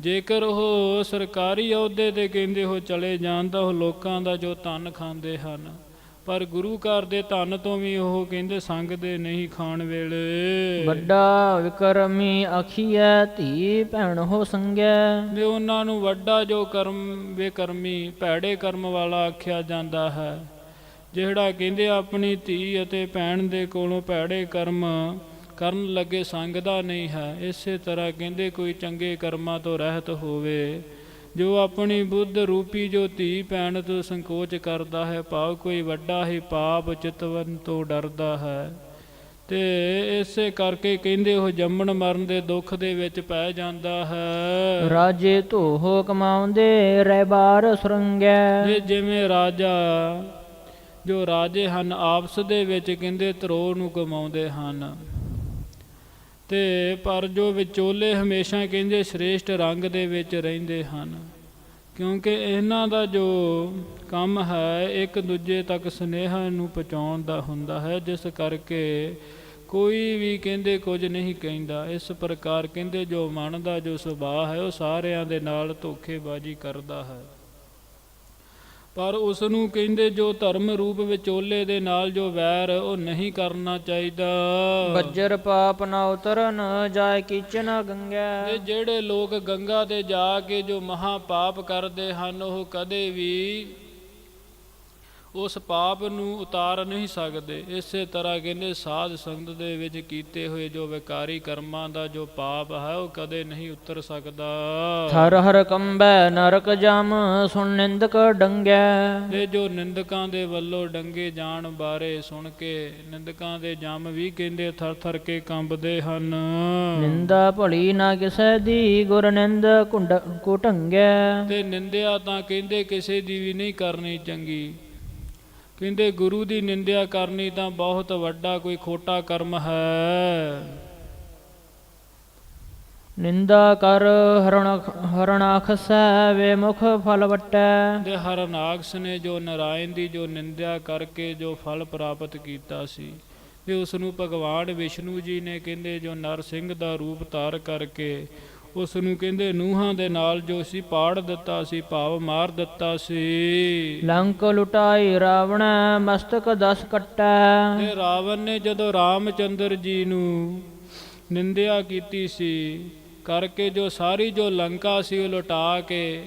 ਜੇਕਰ ਉਹ ਸਰਕਾਰੀ ਅਹੁਦੇ ਤੇ ਕਹਿੰਦੇ ਉਹ ਚਲੇ ਜਾਣ ਤਾਂ ਉਹ ਲੋਕਾਂ ਦਾ ਜੋ ਧਨ ਖਾਂਦੇ ਹਨ। ਪਰ ਗੁਰੂ ਘਰ ਦੇ ਧਨ ਤੋਂ ਵੀ ਉਹ ਕਹਿੰਦੇ ਸੰਗਦੇ ਨਹੀਂ ਖਾਣ ਵੇਲੇ। ਵੱਡਾ ਵਿਕਰਮੀ ਆਖੀਐ ਧੀ ਭੈਣ ਹੋ ਸੰਗੈ। ਤੇ ਉਹਨਾਂ ਨੂੰ ਵੱਡਾ ਜੋ ਕਰਮ ਬੇਕਰਮੀ ਭੈੜੇ ਕਰਮ ਵਾਲਾ ਆਖਿਆ ਜਾਂਦਾ ਹੈ। ਜਿਹੜਾ ਕਹਿੰਦੇ ਆਪਣੀ ਧੀ ਅਤੇ ਭੈਣ ਦੇ ਕੋਲੋਂ ਭੈੜੇ ਕਰਮ ਕਰਨ ਲੱਗੇ ਸੰਗਦਾ ਨਹੀਂ ਹੈ ਇਸੇ ਤਰ੍ਹਾਂ ਕਹਿੰਦੇ ਕੋਈ ਚੰਗੇ ਕਰਮਾਂ ਤੋਂ ਰਹਿਤ ਹੋਵੇ। ਜੋ ਆਪਣੀ ਬੁੱਧ ਰੂਪੀ ਜੋ ਧੀ ਭੈਣ ਤੋਂ ਸੰਕੋਚ ਕਰਦਾ ਹੈ ਭਾਵ ਕੋਈ ਵੱਡਾ ਹੀ ਪਾਪ ਚਿਤਵਨ ਤੋਂ ਡਰਦਾ ਹੈ। ਤੇ ਇਸੇ ਕਰਕੇ ਕਹਿੰਦੇ ਉਹ ਜੰਮਣ ਮਰਨ ਦੇ ਦੁੱਖ ਦੇ ਵਿੱਚ ਪੈ ਜਾਂਦਾ ਹੈ। ਰਾਜੇ ਧੋਹ ਕਮਾਉਂਦੇ ਰਹਿ ਬਾਰ ਸੁਰੰਗੈ। ਜੇ ਜਿਵੇਂ ਰਾਜਾ ਜੋ ਰਾਜੇ ਹਨ ਆਪਸ ਦੇ ਵਿੱਚ ਕਹਿੰਦੇ ਧਰੋ ਨੂੰ ਕਮਾਉਂਦੇ ਹਨ। ਤੇ ਪਰ ਜੋ ਵਿਚੋਲੇ ਹਮੇਸ਼ਾ ਕਹਿੰਦੇ ਸ੍ਰੇਸ਼ਟ ਰੰਗ ਦੇ ਵਿੱਚ ਰਹਿੰਦੇ ਹਨ। ਕਿਉਂਕਿ ਇਹਨਾਂ ਦਾ ਜੋ ਕੰਮ ਹੈ, ਇੱਕ ਦੂਜੇ ਤੱਕ ਸੁਨੇਹਾ ਨੂੰ ਪਹੁੰਚਾਉਣ ਦਾ ਹੁੰਦਾ ਹੈ, ਜਿਸ ਕਰਕੇ ਕੋਈ ਵੀ ਕਹਿੰਦੇ ਕੁਝ ਨਹੀਂ ਕਹਿੰਦਾ। ਇਸ ਪ੍ਰਕਾਰ ਕਹਿੰਦੇ ਜੋ ਮਨ ਦਾ ਜੋ ਸੁਭਾਅ ਹੈ, ਉਹ ਸਾਰਿਆਂ ਦੇ ਨਾਲ ਧੋਖੇਬਾਜ਼ੀ ਕਰਦਾ ਹੈ। ਪਰ ਉਸ ਨੂੰ ਕਹਿੰਦੇ ਜੋ ਧਰਮ ਰੂਪ ਵਿਚੋਲੇ ਦੇ ਨਾਲ ਜੋ ਵੈਰ ਉਹ ਨਹੀਂ ਕਰਨਾ ਚਾਹੀਦਾ। ਬੱਜਰ ਪਾਪ ਨਾ ਉਤਰਨ ਜਾਏ ਕੀਚਨ ਗੰਗੈ। ਤੇ ਜਿਹੜੇ ਲੋਕ ਗੰਗਾ ਤੇ ਜਾ ਕੇ ਜੋ ਮਹਾ ਪਾਪ ਕਰਦੇ ਹਨ ਉਹ ਕਦੇ ਵੀ ਉਸ ਪਾਪ ਨੂੰ ਉਤਾਰ ਨਹੀਂ ਸਕਦੇ। ਇਸੇ ਤਰ੍ਹਾਂ ਕਹਿੰਦੇ ਸਾਧ ਸੰਗਤ ਦੇ ਵਿੱਚ ਕੀਤੇ ਹੋਏ ਜੋ ਵਿਕਾਰੀ ਕਰਮਾਂ ਦਾ ਜੋ ਪਾਪ ਹੈ ਉਹ ਕਦੇ ਨਹੀਂ ਉਤਰ ਸਕਦਾ। ਥਰ ਹਰ ਕੰਬੈ ਨਰਕ ਜਮ ਸੁਣ ਨਿੰਦਕ ਡੰਗੈ। ਇਹ ਜੋ ਨਿੰਦਕਾਂ ਦੇ ਵੱਲੋਂ ਡੰਗੇ ਜਾਣ ਬਾਰੇ ਸੁਣ ਕੇ ਨਿੰਦਕਾਂ ਦੇ ਜਮ ਵੀ ਕਹਿੰਦੇ ਥਰ ਥਰ ਕੇ ਕੰਬਦੇ ਹਨ। ਨਿੰਦਾ ਭਲੀ ਨਾ ਕਿਸੈ ਦੀ ਗੁਰ ਨਿੰਦ ਕੁੰਡ ਕੁਟੰਗੈ। ਤੇ ਨਿੰਦਿਆ ਤਾਂ ਕਹਿੰਦੇ ਕਿਸੇ ਦੀ ਵੀ ਨਹੀਂ ਕਰਨੀ ਚੰਗੀ। ਕਹਿੰਦੇ ਗੁਰੂ ਦੀ ਨਿੰਦਿਆ ਕਰਨੀ ਤਾਂ ਬਹੁਤ ਵੱਡਾ ਕੋਈ ਖੋਟਾ ਕਰਮ ਹੈ। ਨਿੰਦਾ ਕਰ ਹਰਣ ਹਰਣਾਖਸੈ ਵੇ ਮੁਖ ਫਲ ਵਟੈ। ਤੇ ਹਰਨਾਗਸ ਨੇ ਜੋ ਨਰਾਇਣ ਦੀ ਜੋ ਨਿੰਦਿਆ ਕਰਕੇ ਜੋ ਫਲ ਪ੍ਰਾਪਤ ਕੀਤਾ ਸੀ ਤੇ ਉਸ ਨੂੰ ਭਗਵਾਨ ਵਿਸ਼ਨੂੰ ਜੀ ਨੇ ਕਹਿੰਦੇ ਜੋ ਨਰਸਿੰਘ ਦਾ ਰੂਪ ਧਾਰ ਕਰਕੇ ਉਸ ਨੂੰ ਕਹਿੰਦੇ ਨੂਹਾਂ ਦੇ ਨਾਲ ਜੋ ਸੀ ਪਾੜ ਦਿੱਤਾ ਸੀ ਭਾਵ ਮਾਰ ਦਿੱਤਾ ਸੀ। ਲੰਕ ਲੁਟਾਈ ਰਾਵਣ ਮਸਤਕ ਦਸ ਕੱਟੈ। ਤੇ ਰਾਵਣ ਨੇ ਜਦੋਂ ਰਾਮਚੰਦਰ ਜੀ ਨੂੰ ਨਿੰਦਿਆ ਕੀਤੀ ਸੀ ਕਰਕੇ ਜੋ ਸਾਰੀ ਜੋ ਲੰਕਾ ਸੀ ਉਹ ਲੁਟਾ ਕੇ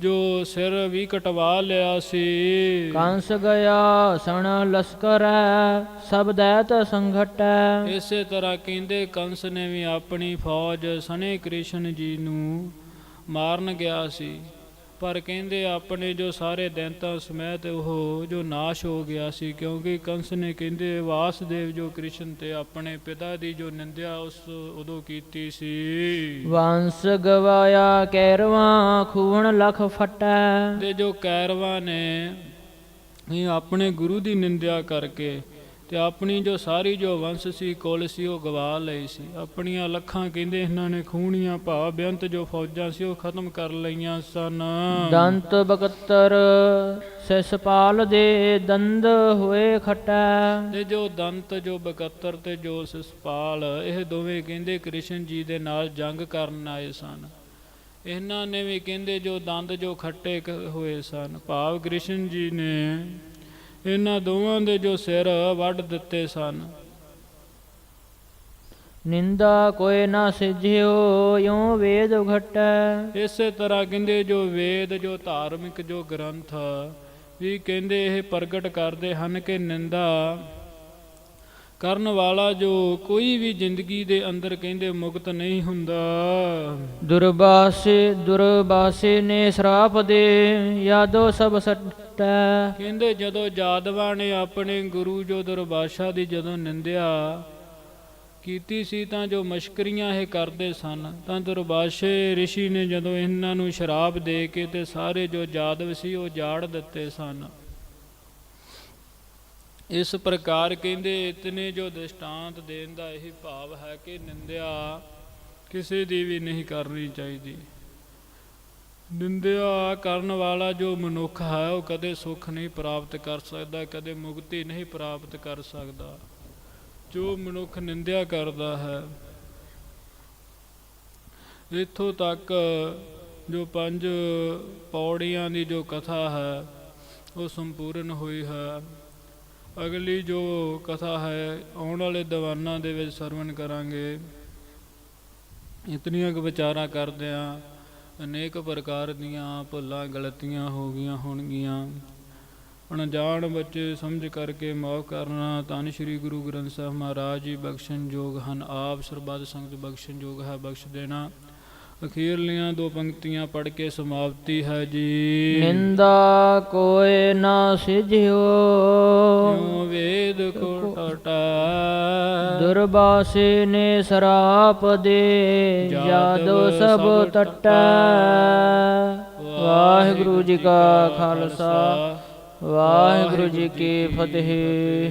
ਜੋ ਸਿਰ ਵੀ ਕਟਵਾ ਲਿਆ ਸੀ। ਕੰਸ ਗਿਆ ਸਣ ਲਸਕਰੈ ਸਭ ਦੈਤ ਸੰਘਟੈ ਇਸੇ ਤਰ੍ਹਾਂ ਕਹਿੰਦੇ ਕੰਸ ਨੇ ਵੀ ਆਪਣੀ ਫੌਜ ਸਣੇ ਕ੍ਰਿਸ਼ਨ ਜੀ ਨੂੰ ਮਾਰਨ ਗਿਆ ਸੀ। ਪਰ ਕਹਿੰਦੇ ਆਪਣੇ ਜੋ ਸਾਰੇ ਦੈਂਤਾਂ ਸਮੇਤ ਉਹ ਜੋ ਨਾਸ਼ ਹੋ ਗਿਆ ਸੀ ਕਿਉਂਕਿ ਕੰਸ ਨੇ ਕਹਿੰਦੇ ਵਾਸਦੇਵ ਜੋ ਕ੍ਰਿਸ਼ਨ ਤੇ ਆਪਣੇ ਪਿਤਾ ਦੀ ਜੋ ਨਿੰਦਿਆ ਉਸ ਉਦੋਂ ਕੀਤੀ ਸੀ। ਵੰਸ ਗਵਾਇਆ ਕੈਰਵਾ ਖੂਨ ਲਖ ਫਟੈ। ਤੇ ਜੋ ਕੈਰਵਾ ਨੇ ਆਪਣੇ ਗੁਰੂ ਦੀ ਨਿੰਦਿਆ ਕਰਕੇ ਤੇ ਆਪਣੀ ਜੋ ਸਾਰੀ ਜੋ ਵੰਸ਼ ਸੀ ਕੁਲ ਸੀ ਉਹ ਗਵਾ ਲਈ ਸੀ। ਆਪਣੀਆਂ ਲੱਖਾਂ ਕਹਿੰਦੇ ਇਹਨਾਂ ਨੇ ਖੂਣੀਆਂ ਭਾ ਬੇਅੰਤ ਜੋ ਫੌਜਾਂ ਸੀ ਉਹ ਖਤਮ ਕਰ ਲਈਆਂ ਸਨ। ਦੰਤ ਬਕਤਰ ਸਿਸਪਾਲ ਦੇ ਦੰਦ ਹੋਏ ਖਟੈ। ਤੇ ਜੋ ਦੰਤ ਜੋ ਬਕੱਤਰ ਤੇ ਜੋ ਸਿਸਪਾਲ ਇਹ ਦੋਵੇਂ ਕਹਿੰਦੇ ਕ੍ਰਿਸ਼ਨ ਜੀ ਦੇ ਨਾਲ ਜੰਗ ਕਰਨ ਆਏ ਸਨ। ਇਹਨਾਂ ਨੇ ਵੀ ਕਹਿੰਦੇ ਜੋ ਦੰਦ ਜੋ ਖੱਟੇ ਹੋਏ ਸਨ। ਭਾਵ ਕ੍ਰਿਸ਼ਨ ਜੀ ਨੇ ਇਹਨਾਂ ਦੋਵਾਂ ਦੇ ਜੋ ਸਿਰ ਵੱਢ ਦਿੱਤੇ ਸਨ। ਨਿੰਦਾ ਕੋਇ ਨਾ ਸਿਜਿਓ ਯੋ ਵੇਦ ਘਟੈ। ਇਸੇ ਤਰ੍ਹਾਂ ਕਹਿੰਦੇ ਜੋ ਵੇਦ ਜੋ ਧਾਰਮਿਕ ਜੋ ਗ੍ਰੰਥ ਵੀ ਕਹਿੰਦੇ ਇਹ ਪ੍ਰਗਟ ਕਰਦੇ ਹਨ ਕਿ ਨਿੰਦਾ ਕਰਨ ਵਾਲਾ ਜੋ ਕੋਈ ਵੀ ਜ਼ਿੰਦਗੀ ਦੇ ਅੰਦਰ ਕਹਿੰਦੇ ਮੁਕਤ ਨਹੀਂ ਹੁੰਦਾ। ਦੁਰਬਾਸੇ ਦੁਰਬਾਸੇ ਨੇ ਸ਼ਰਾਪ ਦੇ ਯਾਦੋ ਸਭ ਸਟੈ। ਕਹਿੰਦੇ ਜਦੋਂ ਜਾਦਵਾ ਨੇ ਆਪਣੇ ਗੁਰੂ ਜੋ ਦੁਰਬਾਸ਼ਾ ਦੀ ਜਦੋਂ ਨਿੰਦਿਆ ਕੀਤੀ ਸੀ ਤਾਂ ਜੋ ਮਸ਼ਕਰੀਆਂ ਇਹ ਕਰਦੇ ਸਨ ਤਾਂ ਦੁਰਬਾਸ਼ੇ ਰਿਸ਼ੀ ਨੇ ਜਦੋਂ ਇਹਨਾਂ ਨੂੰ ਸ਼ਰਾਪ ਦੇ ਕੇ ਤੇ ਸਾਰੇ ਜੋ ਜਾਦਵ ਸੀ ਉਹ ਜਾੜ ਦਿੱਤੇ ਸਨ। ਇਸ ਪ੍ਰਕਾਰ ਕਹਿੰਦੇ, ਇਤਨੇ ਜੋ ਦ੍ਰਿਸ਼ਟਾਂਤ ਦੇਣ ਦਾ ਇਹ ਭਾਵ ਹੈ ਕਿ ਨਿੰਦਿਆ ਕਿਸੇ ਦੀ ਵੀ ਨਹੀਂ ਕਰਨੀ ਚਾਹੀਦੀ। ਨਿੰਦਿਆ ਕਰਨ ਵਾਲਾ ਜੋ ਮਨੁੱਖ ਹੈ, ਉਹ ਕਦੇ ਸੁੱਖ ਨਹੀਂ ਪ੍ਰਾਪਤ ਕਰ ਸਕਦਾ, ਕਦੇ ਮੁਕਤੀ ਨਹੀਂ ਪ੍ਰਾਪਤ ਕਰ ਸਕਦਾ। ਜੋ ਮਨੁੱਖ ਨਿੰਦਿਆ ਕਰਦਾ ਹੈ, ਇੱਥੋਂ ਤੱਕ ਜੋ ਪੰਜ ਪੌੜੀਆਂ ਦੀ ਜੋ ਕਥਾ ਹੈ, ਉਹ ਸੰਪੂਰਨ ਹੋਈ ਹੈ। ਅਗਲੀ ਜੋ ਕਥਾ ਹੈ, ਆਉਣ ਵਾਲੇ ਦੀਵਾਨਾਂ ਦੇ ਵਿੱਚ ਸਰਵਣ ਕਰਾਂਗੇ। ਇਤਨੀਆਂ ਕੁ ਵਿਚਾਰਾਂ ਕਰਦਿਆਂ ਅਨੇਕ ਪ੍ਰਕਾਰ ਦੀਆਂ ਭੁੱਲਾਂ ਗਲਤੀਆਂ ਹੋ ਗਈਆਂ ਹੋਣਗੀਆਂ। ਅਣਜਾਣ ਬੱਚੇ ਸਮਝ ਕਰਕੇ ਮਾਫ ਕਰਨਾ, ਧੰਨ ਸ਼੍ਰੀ ਗੁਰੂ ਗ੍ਰੰਥ ਸਾਹਿਬ ਮਹਾਰਾਜ ਜੀ ਬਖਸ਼ਣ ਯੋਗ ਹਨ। ਆਪ ਸਰਬੱਤ ਸੰਗਤ ਬਖਸ਼ਣ ਯੋਗ ਹੈ, ਬਖਸ਼ ਦੇਣਾ। ਅਖੀਰਲੀਆਂ ਦੋ ਪੰਕਤੀਆਂ ਪੜ੍ਹ ਕੇ ਸਮਾਪਤੀ ਹੈ ਜੀ। ਨਿੰਦਾ ਕੋਏ ਨਾ ਸਿਜਿਓ ਕਿਉ ਵੇਦ ਕੋ ਟਟਾ? ਦੁਰਬਾਸੇ ਨੇ ਸ਼ਰਾਪ ਦੇ ਜਾਦੋ ਸਭ ਟਟੈ। ਵਾਹਿਗੁਰੂ ਜੀ ਕਾ ਖਾਲਸਾ। ਵਾਹਿਗੁਰੂ ਜੀ ਕੀ ਫਤਿਹ।